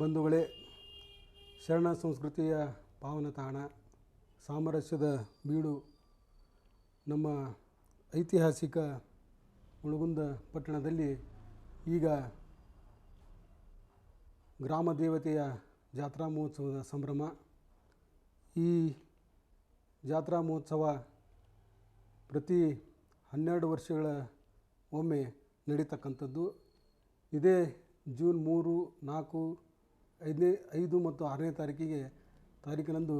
ಬಂಧುಗಳೇ, ಶರಣ ಸಂಸ್ಕೃತಿಯ ಪಾವನ ತಾಣ, ಸಾಮರಸ್ಯದ ಬೀಡು, ನಮ್ಮ ಐತಿಹಾಸಿಕ ಮುಳುಗುಂದ ಪಟ್ಟಣದಲ್ಲಿ ಈಗ ಗ್ರಾಮ ದೇವತೆಯ ಜಾತ್ರಾ ಮಹೋತ್ಸವದ ಸಂಭ್ರಮ. ಈ ಜಾತ್ರಾ ಮಹೋತ್ಸವ ಪ್ರತಿ ಹನ್ನೆರಡು ವರ್ಷಗಳ ಒಮ್ಮೆ ನಡೀತಕ್ಕಂಥದ್ದು. ಇದೇ ಜೂನ್ ಮೂರು, ನಾಲ್ಕು ಐದನೇ, ಐದು ಮತ್ತು ಆರನೇ ತಾರೀಕಿಗೆ ತಾರೀಕಿನಂದು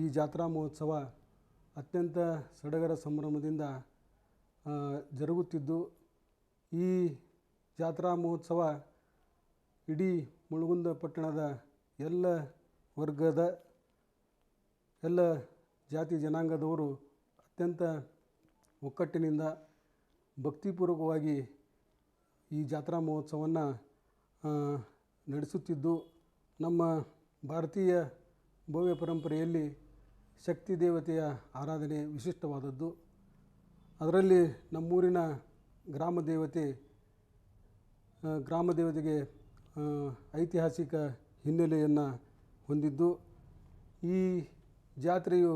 ಈ ಜಾತ್ರಾ ಮಹೋತ್ಸವ ಅತ್ಯಂತ ಸಡಗರ ಸಂಭ್ರಮದಿಂದ ಜರುಗುತ್ತಿದ್ದು, ಈ ಜಾತ್ರಾ ಮಹೋತ್ಸವ ಇಡೀ ಮುಳುಗುಂದ ಪಟ್ಟಣದ ಎಲ್ಲ ವರ್ಗದ, ಎಲ್ಲ ಜಾತಿ ಜನಾಂಗದವರು ಅತ್ಯಂತ ಒಕ್ಕಟ್ಟಿನಿಂದ ಭಕ್ತಿಪೂರ್ವಕವಾಗಿ ಈ ಜಾತ್ರಾ ಮಹೋತ್ಸವವನ್ನು ನಡೆಸುತ್ತಿದ್ದು. ನಮ್ಮ ಭಾರತೀಯ ಭವ್ಯ ಪರಂಪರೆಯಲ್ಲಿ ಶಕ್ತಿ ದೇವತೆಯ ಆರಾಧನೆ ವಿಶಿಷ್ಟವಾದದ್ದು. ಅದರಲ್ಲಿ ನಮ್ಮೂರಿನ ಗ್ರಾಮ ದೇವತೆ ಗ್ರಾಮ ದೇವತೆಗೆ ಐತಿಹಾಸಿಕ ಹಿನ್ನೆಲೆಯನ್ನು ಹೊಂದಿದ್ದು. ಈ ಜಾತ್ರೆಯು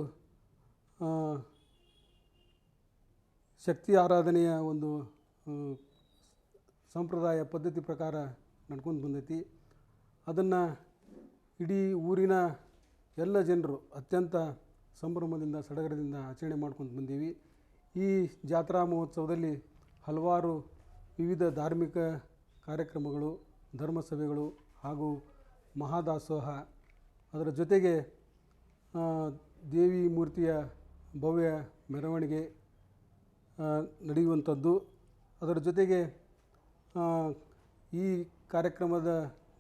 ಶಕ್ತಿ ಆರಾಧನೆಯ ಒಂದು ಸಂಪ್ರದಾಯ ಪದ್ಧತಿ ಪ್ರಕಾರ ನಡ್ಕೊಂಡು ಬಂದೈತಿ. ಅದನ್ನು ಇಡೀ ಊರಿನ ಎಲ್ಲ ಜನರು ಅತ್ಯಂತ ಸಂಭ್ರಮದಿಂದ, ಸಡಗರದಿಂದ ಆಚರಣೆ ಮಾಡ್ಕೊಂಡು ಬಂದೀವಿ. ಈ ಜಾತ್ರಾ ಮಹೋತ್ಸವದಲ್ಲಿ ಹಲವಾರು ವಿವಿಧ ಧಾರ್ಮಿಕ ಕಾರ್ಯಕ್ರಮಗಳು, ಧರ್ಮಸಭೆಗಳು ಹಾಗೂ ಮಹಾದಾಸೋಹ. ಅದರ ಜೊತೆಗೆ ದೇವಿ ಮೂರ್ತಿಯ ಭವ್ಯ ಮೆರವಣಿಗೆ ನಡೆಯುವಂಥದ್ದು. ಅದರ ಜೊತೆಗೆ ಈ ಕಾರ್ಯಕ್ರಮದ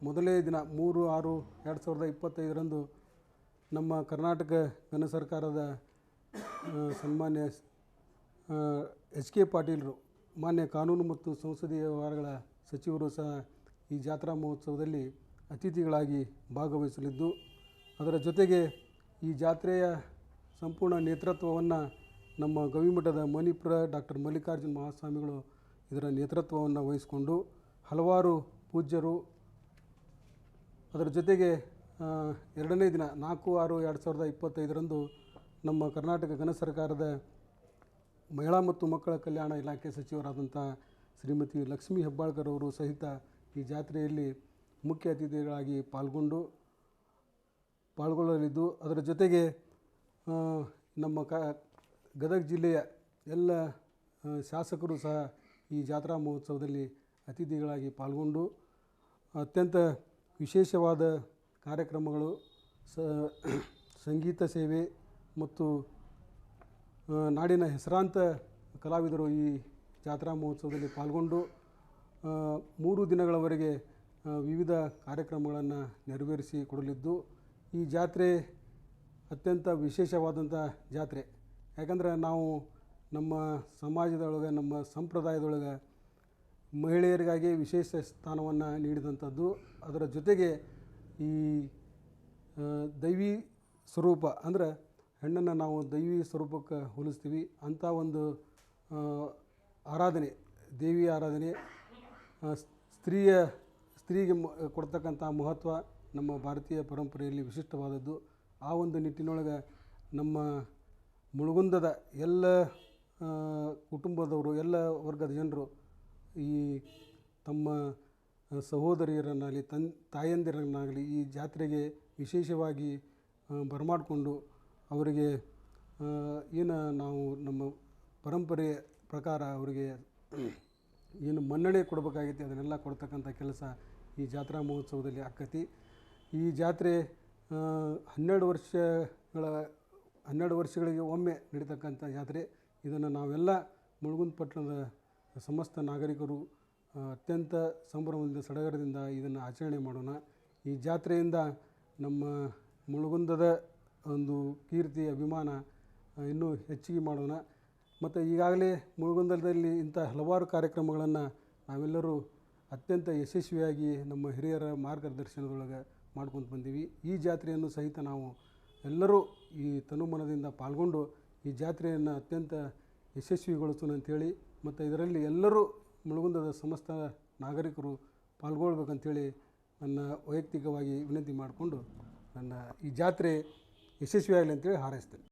ಮೊದಲನೇ ದಿನ ಮೂರು, ಆರು, ಎರಡು ಸಾವಿರದ ಇಪ್ಪತ್ತೈದರಂದು ನಮ್ಮ ಕರ್ನಾಟಕ ಘನ ಸರ್ಕಾರದ ಸನ್ಮಾನ್ಯ ಎಚ್ ಕೆ ಪಾಟೀಲರು, ಮಾನ್ಯ ಕಾನೂನು ಮತ್ತು ಸಂಸದೀಯ ವ್ಯವಹಾರಗಳ ಸಚಿವರು ಸಹ ಈ ಜಾತ್ರಾ ಮಹೋತ್ಸವದಲ್ಲಿ ಅತಿಥಿಗಳಾಗಿ ಭಾಗವಹಿಸಲಿದ್ದು, ಅದರ ಜೊತೆಗೆ ಈ ಜಾತ್ರೆಯ ಸಂಪೂರ್ಣ ನೇತೃತ್ವವನ್ನು ನಮ್ಮ ಗವಿಮಠದ ಮಣಿಪುರ ಡಾಕ್ಟರ್ ಮಲ್ಲಿಕಾರ್ಜುನ ಮಹಾಸ್ವಾಮಿಗಳು ಇದರ ನೇತೃತ್ವವನ್ನು ವಹಿಸಿಕೊಂಡು ಹಲವಾರು ಪೂಜ್ಯರು ಅದರ ಜೊತೆಗೆ ಎರಡನೇ ದಿನ ನಾಲ್ಕು, ಆರು, ಎರಡು ಸಾವಿರದ ಇಪ್ಪತ್ತೈದರಂದು ನಮ್ಮ ಕರ್ನಾಟಕ ಘನ ಸರ್ಕಾರದ ಮಹಿಳಾ ಮತ್ತು ಮಕ್ಕಳ ಕಲ್ಯಾಣ ಇಲಾಖೆ ಸಚಿವರಾದಂಥ ಶ್ರೀಮತಿ ಲಕ್ಷ್ಮೀ ಹೆಬ್ಬಾಳ್ಕರ್ ಅವರು ಸಹಿತ ಈ ಜಾತ್ರೆಯಲ್ಲಿ ಮುಖ್ಯ ಅತಿಥಿಗಳಾಗಿ ಪಾಲ್ಗೊಂಡು, ಪಾಲ್ಗೊಳ್ಳಲಿದ್ದು, ಅದರ ಜೊತೆಗೆ ನಮ್ಮ ಕ, ಗದಗ ಜಿಲ್ಲೆಯ ಎಲ್ಲ ಶಾಸಕರು ಸಹ ಈ ಜಾತ್ರಾ ಮಹೋತ್ಸವದಲ್ಲಿ ಅತಿಥಿಗಳಾಗಿ ಪಾಲ್ಗೊಂಡು, ಅತ್ಯಂತ ವಿಶೇಷವಾದ ಕಾರ್ಯಕ್ರಮಗಳು ಸಂಗೀತ ಸೇವೆ ಮತ್ತು ನಾಡಿನ ಹೆಸರಾಂತ ಕಲಾವಿದರು ಈ ಜಾತ್ರಾ ಮಹೋತ್ಸವದಲ್ಲಿ ಪಾಲ್ಗೊಂಡು ಮೂರು ದಿನಗಳವರೆಗೆ ವಿವಿಧ ಕಾರ್ಯಕ್ರಮಗಳನ್ನು ನೆರವೇರಿಸಿ ಕೊಡಲಿದ್ದು, ಈ ಜಾತ್ರೆ ಅತ್ಯಂತ ವಿಶೇಷವಾದಂಥ ಜಾತ್ರೆ. ಯಾಕಂದ್ರೆ ನಾವು ನಮ್ಮ ಸಮಾಜದೊಳಗೆ, ನಮ್ಮ ಸಂಪ್ರದಾಯದೊಳಗೆ ಮಹಿಳೆಯರಿಗಾಗಿ ವಿಶೇಷ ಸ್ಥಾನವನ್ನು ನೀಡಿದಂಥದ್ದು. ಅದರ ಜೊತೆಗೆ ಈ ದೈವಿ ಸ್ವರೂಪ ಅಂದ್ರೆ ಹೆಣ್ಣನ್ನು ನಾವು ದೈವಿ ಸ್ವರೂಪಕ್ಕೆ ಹೋಲಿಸ್ತೀವಿ. ಅಂಥ ಒಂದು ಆರಾಧನೆ, ದೇವಿ ಆರಾಧನೆ ಸ್ತ್ರೀಯ, ಸ್ತ್ರೀಗೆ ಕೊಡ್ತಕ್ಕಂಥ ಮಹತ್ವ ನಮ್ಮ ಭಾರತೀಯ ಪರಂಪರೆಯಲ್ಲಿ ವಿಶಿಷ್ಟವಾದದ್ದು. ಆ ಒಂದು ನಿಟ್ಟಿನೊಳಗೆ ನಮ್ಮ ಮುಳುಗುಂದದ ಎಲ್ಲ ಕುಟುಂಬದವರು, ಎಲ್ಲ ವರ್ಗದ ಜನರು ಈ ತಮ್ಮ ಸಹೋದರಿಯರನ್ನಾಗಲಿ, ತನ್, ತಾಯಂದಿರನ್ನಾಗಲಿ ಈ ಜಾತ್ರೆಗೆ ವಿಶೇಷವಾಗಿ ಬರಮಾಡಿಕೊಂಡು ಅವರಿಗೆ ಏನು ನಾವು ನಮ್ಮ ಪರಂಪರೆ ಪ್ರಕಾರ ಅವರಿಗೆ ಏನು ಮನ್ನಣೆ ಕೊಡಬೇಕಾಗೈತಿ ಅದನ್ನೆಲ್ಲ ಕೊಡ್ತಕ್ಕಂಥ ಕೆಲಸ ಈ ಜಾತ್ರಾ ಮಹೋತ್ಸವದಲ್ಲಿ ಆಕ್ಕತಿ ಈ ಜಾತ್ರೆ ಹನ್ನೆರಡು ವರ್ಷಗಳ, ಹನ್ನೆರಡು ವರ್ಷಗಳಿಗೆ ಒಮ್ಮೆ ನಡೀತಕ್ಕಂಥ ಜಾತ್ರೆ. ಇದನ್ನು ನಾವೆಲ್ಲ ಮುಳುಗುಂದ ಪಟ್ಟಣದ ಸಮಸ್ತ ನಾಗರಿಕರು ಅತ್ಯಂತ ಸಂಭ್ರಮದಿಂದ, ಸಡಗರದಿಂದ ಇದನ್ನು ಆಚರಣೆ ಮಾಡೋಣ. ಈ ಜಾತ್ರೆಯಿಂದ ನಮ್ಮ ಮುಳುಗುಂದದ ಒಂದು ಕೀರ್ತಿ ಅಭಿಮಾನ ಇನ್ನೂ ಹೆಚ್ಚಿಗೆ ಮಾಡೋಣ. ಮತ್ತು ಈಗಾಗಲೇ ಮುಳುಗುಂದದಲ್ಲಿ ಇಂಥ ಹಲವಾರು ಕಾರ್ಯಕ್ರಮಗಳನ್ನು ನಾವೆಲ್ಲರೂ ಅತ್ಯಂತ ಯಶಸ್ವಿಯಾಗಿ ನಮ್ಮ ಹಿರಿಯರ ಮಾರ್ಗದರ್ಶನದೊಳಗೆ ಮಾಡ್ಕೊಂಡು ಬಂದೀವಿ. ಈ ಜಾತ್ರೆಯನ್ನು ಸಹಿತ ನಾವು ಎಲ್ಲರೂ ಈ ತನುಮನದಿಂದ ಪಾಲ್ಗೊಂಡು ಈ ಜಾತ್ರೆಯನ್ನು ಅತ್ಯಂತ ಯಶಸ್ವಿಗೊಳಿಸೋಣ ಅಂಥೇಳಿ ಮತ್ತು ಇದರಲ್ಲಿ ಎಲ್ಲರೂ ಮುಳುಗುಂದದ ಸಮಸ್ತ ನಾಗರಿಕರು ಪಾಲ್ಗೊಳ್ಬೇಕಂಥೇಳಿ ನನ್ನ ವೈಯಕ್ತಿಕವಾಗಿ ವಿನಂತಿ ಮಾಡಿಕೊಂಡು ನನ್ನ ಈ ಜಾತ್ರೆ ಯಶಸ್ವಿಯಾಗಲಿ ಅಂತೇಳಿ ಹಾರೈಸ್ತೇನೆ.